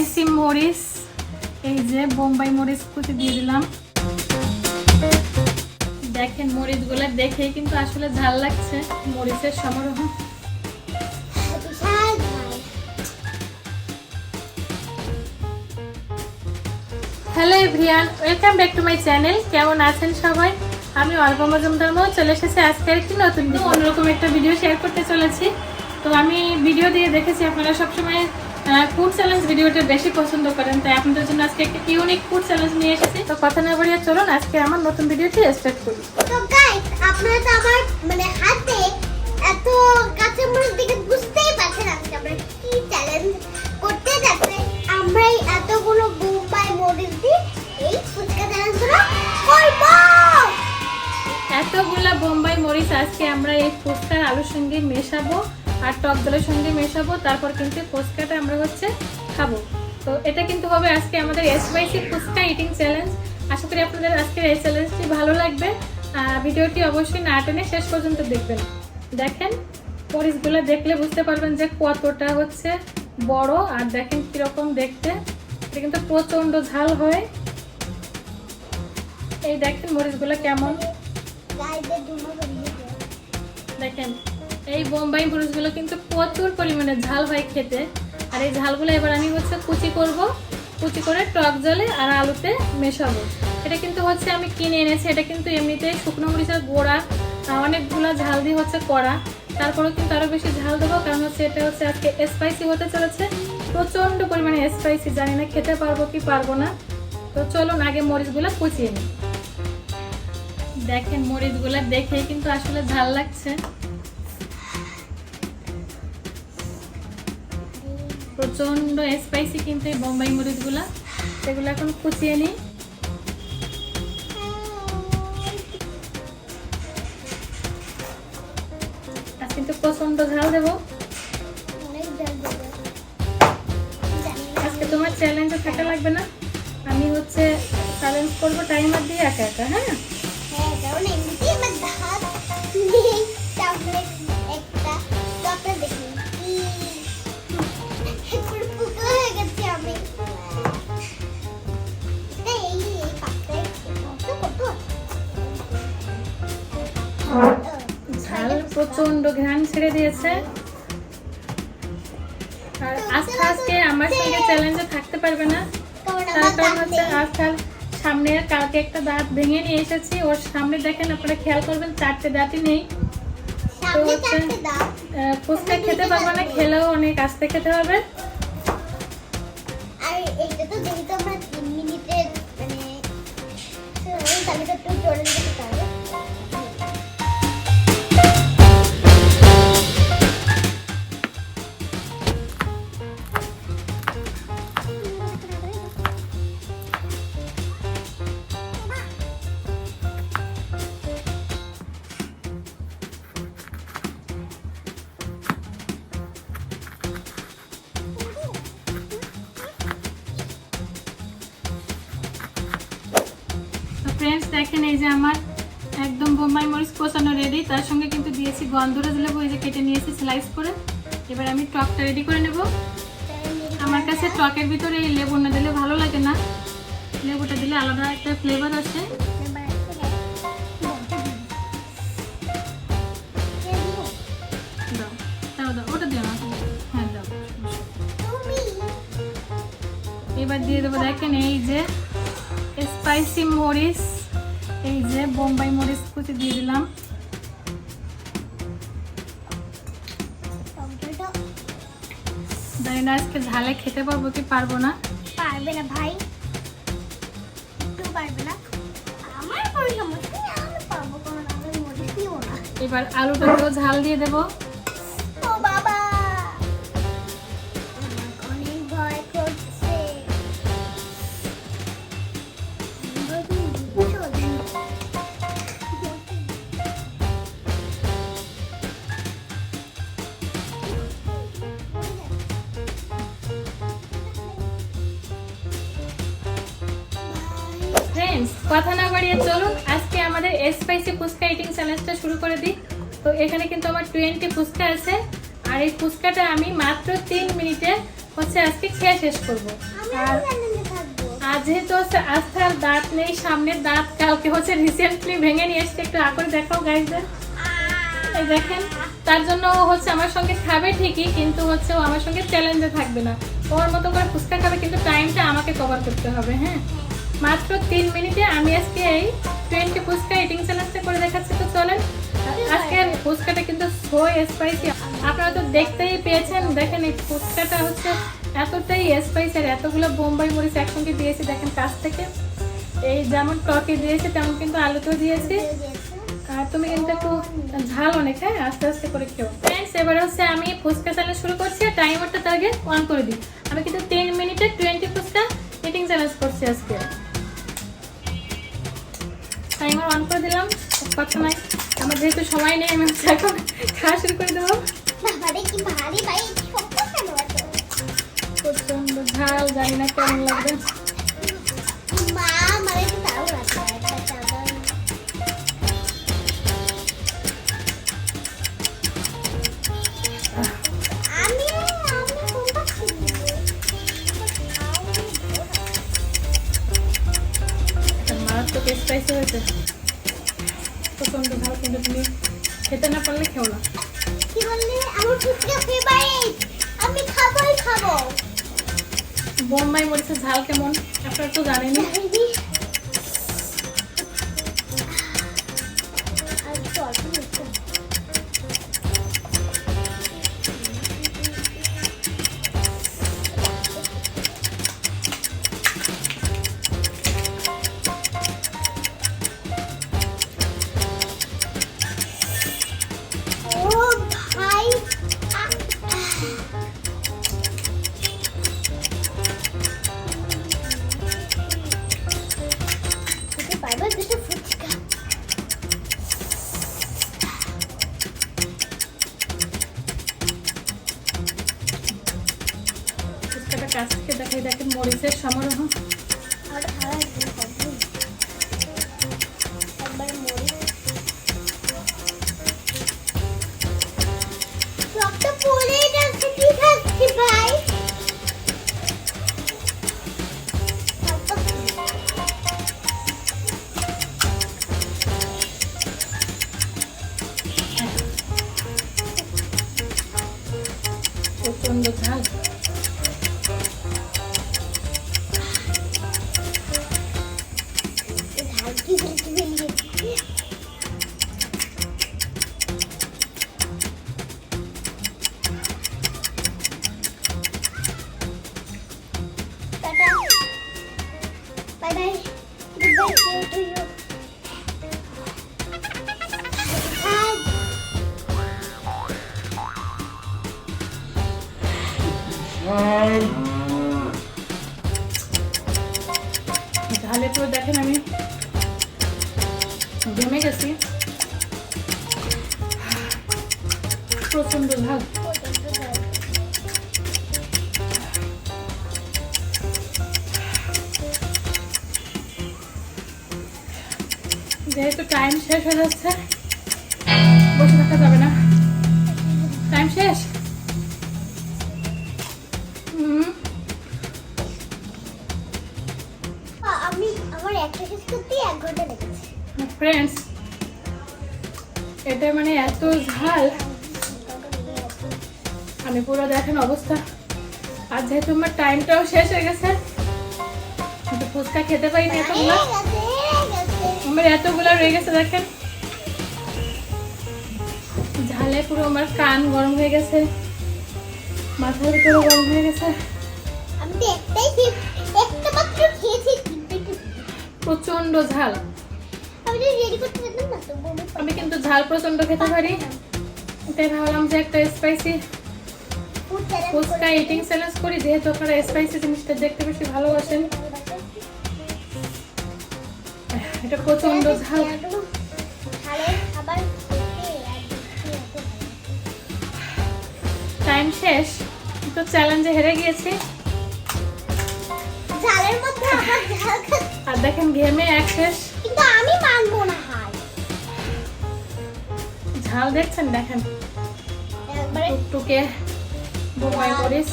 Spicy মরিচ এই যে বোম্বাই মরিচ কুচি দিয়ে দিলাম। দেখেন মরিচগুলো দেখেই কিন্তু আসলে ঝাল লাগছে, মরিচের সমারোহ। Hello everyone welcome back to my channel কেমন আছেন সবাই? আমি অল্প মজুমদার মো চলে এসেছি আজকের একটি নতুন অন্যরকম একটা ভিডিও শেয়ার করতে চলেছি। তো আমি ভিডিও দিয়ে দেখেছি, আপনারা সবসময় ফুড চ্যালেঞ্জ ভিডিওটা বেশি পছন্দ করেন, তাই আপনাদের জন্য আজকে একটা ইউনিক ফুড চ্যালেঞ্জ নিয়ে এসেছি। তো কথা না বাড়িয়ে চলুন, আজকে আমার নতুন ভিডিওটি স্টার্ট করি। তো গাইস আপনারা তো আমার মানে হাতে মেশাবো তারপর কিন্তু ফুচকাটা আমরা হচ্ছে খাব। তো এটা কিন্তু হবে আজকে আমাদের স্পাইসি ফুচকা ইটিং চ্যালেঞ্জ আশা করি আপনাদের আজকের এই চ্যালেঞ্জটি ভালো লাগবে। ভিডিওটি অবশ্যই না টেনে শেষ পর্যন্ত দেখবেন। দেখেন মরিচগুলো দেখলে বুঝতে পারবেন যে কতটা হচ্ছে বড় আর দেখেন কীরকম দেখতে। এটা কিন্তু প্রচণ্ড ঝাল হয়। এই দেখেন মরিচগুলো কেমন। দেখেন এই বোম্বাই মরিচগুলো কিন্তু প্রচুর পরিমাণে ঝাল হয় খেতে। আর এই ঝালগুলো এবার আমি হচ্ছে কুচি করব। কুচি করে টক জলে আর আলুতে মেশাবো। এটা কিন্তু হচ্ছে আমি কিনে এনেছি। এটা কিন্তু এমনিতেই শুকনো মরিচের গোড়া অনেকগুলো ঝাল দিয়ে হচ্ছে করা। তারপরেও কিন্তু আরও বেশি ঝাল দেবো, কারণ হচ্ছে এটা হচ্ছে আজকে স্পাইসি হতে চলেছে। প্রচণ্ড পরিমাণে স্পাইসি জানি না খেতে পারব কি পারব না। তো চলুন আগে মরিচগুলো কুচিয়ে নিই। দেখেন মরিচগুলো দেখেই কিন্তু আসলে ঝাল লাগছে। প্রচণ্ড স্পাইসি কিন্তু এই বোম্বাই মরিচগুলা। সেগুলো এখন কুচিয়ে নিই। আর কিন্তু প্রচণ্ড ঝাল দেবো। আজকে তোমার চ্যালেঞ্জে থাকা লাগবে না। আমি হচ্ছে চ্যালেঞ্জ করব টাইমার দিয়ে একা একা হ্যাঁ? প্রচণ্ড ঘ্রাণ ছেড়ে দিয়েছে। আর আজকে আজকে আমার সঙ্গে চ্যালেঞ্জে থাকতে পারবে না। তার কারণ হচ্ছে। আজকাল সামনে কালকে একটা দাঁত ভেঙে নিয়ে এসেছি। ওর সামনে দেখেন আপনারা খেয়াল করবেন চারটে দাঁতই নেই। সামনে হচ্ছে- ফুচকা খেতে পারব না খেলেও অনেক আস্তে খেতে হবে। আর এইটা তো যেহেতু আমরা তিন মিনিটে মানে তাহলে তো একটু জোরে ফ্রেন্ডস দেখেন, এই যে আমার একদম বোম্বাই মরিচ কোচানো রেডি তার সঙ্গে কিন্তু দিয়েছি গন্ধরাজ লেবু, এই যে কেটে নিয়েছি স্লাইস করে। এবার আমি টকটা রেডি করে নেব। আমার কাছে টকের ভিতরে এই লেবু না দিলে ভালো লাগে না। লেবুটা দিলে আলাদা একটা ফ্লেভার আসে। হ্যাঁ এবার দিয়ে দেবো, দেখেন এই যে স্পাইসি মরিচ। এই যে বোম্বাই মরিচ কুচি দিয়ে দিলাম। জানি না আজকে ঝালে খেতে পারব কি পারব না। পারবে না ভাই। একটু পারবে না। আমার কোনো সমস্যা নেই আমি পারব কারণ আমি মরিচ নিব না। এবার আলুটাকেও ঝাল দিয়ে দেবো। ফ্রেন্ডস কথা না বাড়িয়ে চলুন আজকে আমাদের স্পাইসি ফুচকা ইটিং চ্যালেঞ্জটা শুরু করে দিই। তো এখানে কিন্তু আমার টোয়েন্টি ফুচকা আছে আর এই ফুচকাটা আমি মাত্র তিন মিনিটে হচ্ছে আজকে খেয়ে শেষ করব। আর আজ যেহেতু হচ্ছে আর দাঁত নেই সামনের দাঁত কালকে হচ্ছে রিসেন্টলি ভেঙে নিয়ে এসছে একটু আকর দেখাও গাইজদের এই দেখেন তার জন্য ও হচ্ছে আমার সঙ্গে খাবে ঠিকই কিন্তু হচ্ছে ও আমার সঙ্গে চ্যালেঞ্জে থাকবে না। ওর মতো করে ফুচকা খাবে কিন্তু টাইমটা আমাকে কভার করতে হবে হ্যাঁ? মাত্র তিন মিনিটে আমি আজকে এই টোয়েন্টি ফুচকা ইটিং চ্যালেঞ্জটা করে দেখাচ্ছি। তো চলেন, আজকে ফুচকাটা কিন্তু সো স্পাইসি আপনারা তো দেখতেই পেয়েছেন, দেখেন এই ফুচকাটা হচ্ছে এতটাই স্পাইসি আর এতগুলো বোম্বাই মরিচ একসঙ্গে দিয়েছি, দেখেন কাছ থেকে। এই যেমন টকে দিয়েছে, তেমন কিন্তু আলুতেও দিয়েছি। আর তুমি কিন্তু একটু ঝাল অনেক হ্যাঁ? আস্তে আস্তে করে খেও। ফ্রেন্ডস এবারে হচ্ছে আমি ফুচকা চ্যালেঞ্জ শুরু করছি আর টাইমারটা তার আগে অন করে দিই। আমি কিন্তু তিন মিনিটে টোয়েন্টি ফুচকা মিটিং চ্যালেঞ্জ করছি আজকে। টাইমার অন করে দিলাম কথা নাই। আমার যেহেতু সময় নেই আমি এখন খাওয়া শুরু করে দেবো। প্রচণ্ড ঝাল জানি না কেমন লাগবে। খেও না কি বললি? আমার ফুচকা ফেভারিট আমি খাবই খাব। বোম্বাই মরিচের ঝাল কেমন? আপনারা তো জানেনই। ফুচকাটা দেখে দেখেন মরিচের সমারোহ। তো দেখেন আমি জমে গেছি। প্রচণ্ড ঝাল যেহেতু টাইম শেষ হয়ে যাচ্ছে, বসে থাকা যাবে না। টাইম শেষ? ফ্রেন্ডস এটা মানে এত ঝাল। আমি পুরো দেখেন অবস্থা। আর যেহেতু আমার টাইমটাও শেষ হয়ে গেছে কিন্তু ফুচকা খেতে পারিনি এতগুলো আমার এতগুলো রয়ে গেছে দেখেন। ঝালে পুরো আমার কান গরম হয়ে গেছে মাথার ভিতরে গরম হয়ে গেছে। প্রচণ্ড ঝাল। আমি কিন্তু ঝাল প্রচণ্ড খেতে পারি। তাই ভাবলাম যে একটা স্পাইসি ফুচকা ইটিং চ্যালেঞ্জ করি যেহেতু আপনারা স্পাইসি জিনিসটা দেখতে বেশি ভালোবাসেন। এটা প্রচণ্ড ঝাল। টাইম শেষ তো চ্যালেঞ্জে হেরে গিয়েছি। আর দেখেন ঘেমে এক শেষ। কিন্তু আমি মানবো না হাল ঝাল দেখছেন? দেখেন। একবারে। টুকটুকে বোমায় মরিচ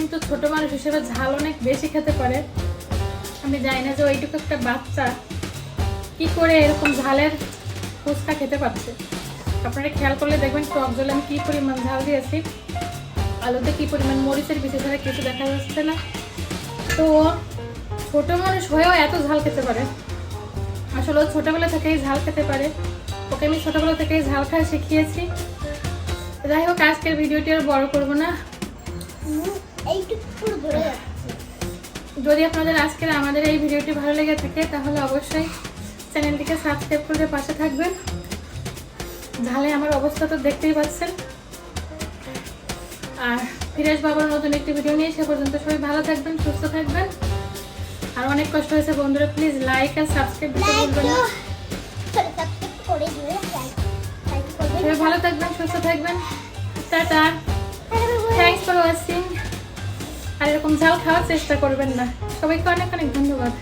কিন্তু ছোট মানুষ হিসেবে ঝাল অনেক বেশি খেতে পারে। আমি জানি না যে ওইটুকু একটা বাচ্চা কি করে এরকম ঝালের ফুচকা খেতে পারছে। আপনারা খেয়াল করলে দেখবেন টক জলে আমি কী পরিমাণ ঝাল দিয়েছি, আলুতে কী পরিমাণ মরিচের বেশি ছাড়া কিছু দেখা যাচ্ছে না। তো ছোট মানুষ হয়েও এত ঝাল খেতে পারে। আসলে ও ছোটবেলা থেকেই ঝাল খেতে পারে। ওকে আমি ছোটবেলা থেকেই ঝাল খাওয়া শিখিয়েছি। যাই হোক, আজকের ভিডিওটি আর বড় করব না। যদি আপনাদের আজকের আমাদের এই ভিডিওটি ভালো লেগে থাকে তাহলে অবশ্যই চ্যানেলটিকে সাবস্ক্রাইব করে পাশে থাকবেন। ঝালে আমার অবস্থা তো দেখতেই পাচ্ছেন। আর ফিরেশ বাবার নতুন একটি ভিডিও নিয়ে সে পর্যন্ত সবাই ভালো থাকবেন সুস্থ থাকবেন। আর অনেক কষ্ট হয়েছে বন্ধুরা প্লিজ লাইক আর সাবস্ক্রাইব দিতে ভুলবেন না। ভালো থাকবেন সুস্থ থাকবেন। টাটা। থ্যাংকস ফর ওয়াচিং আর এরকম ঝাল খাওয়ার চেষ্টা করবেন না। সবাইকে অনেক অনেক ধন্যবাদ।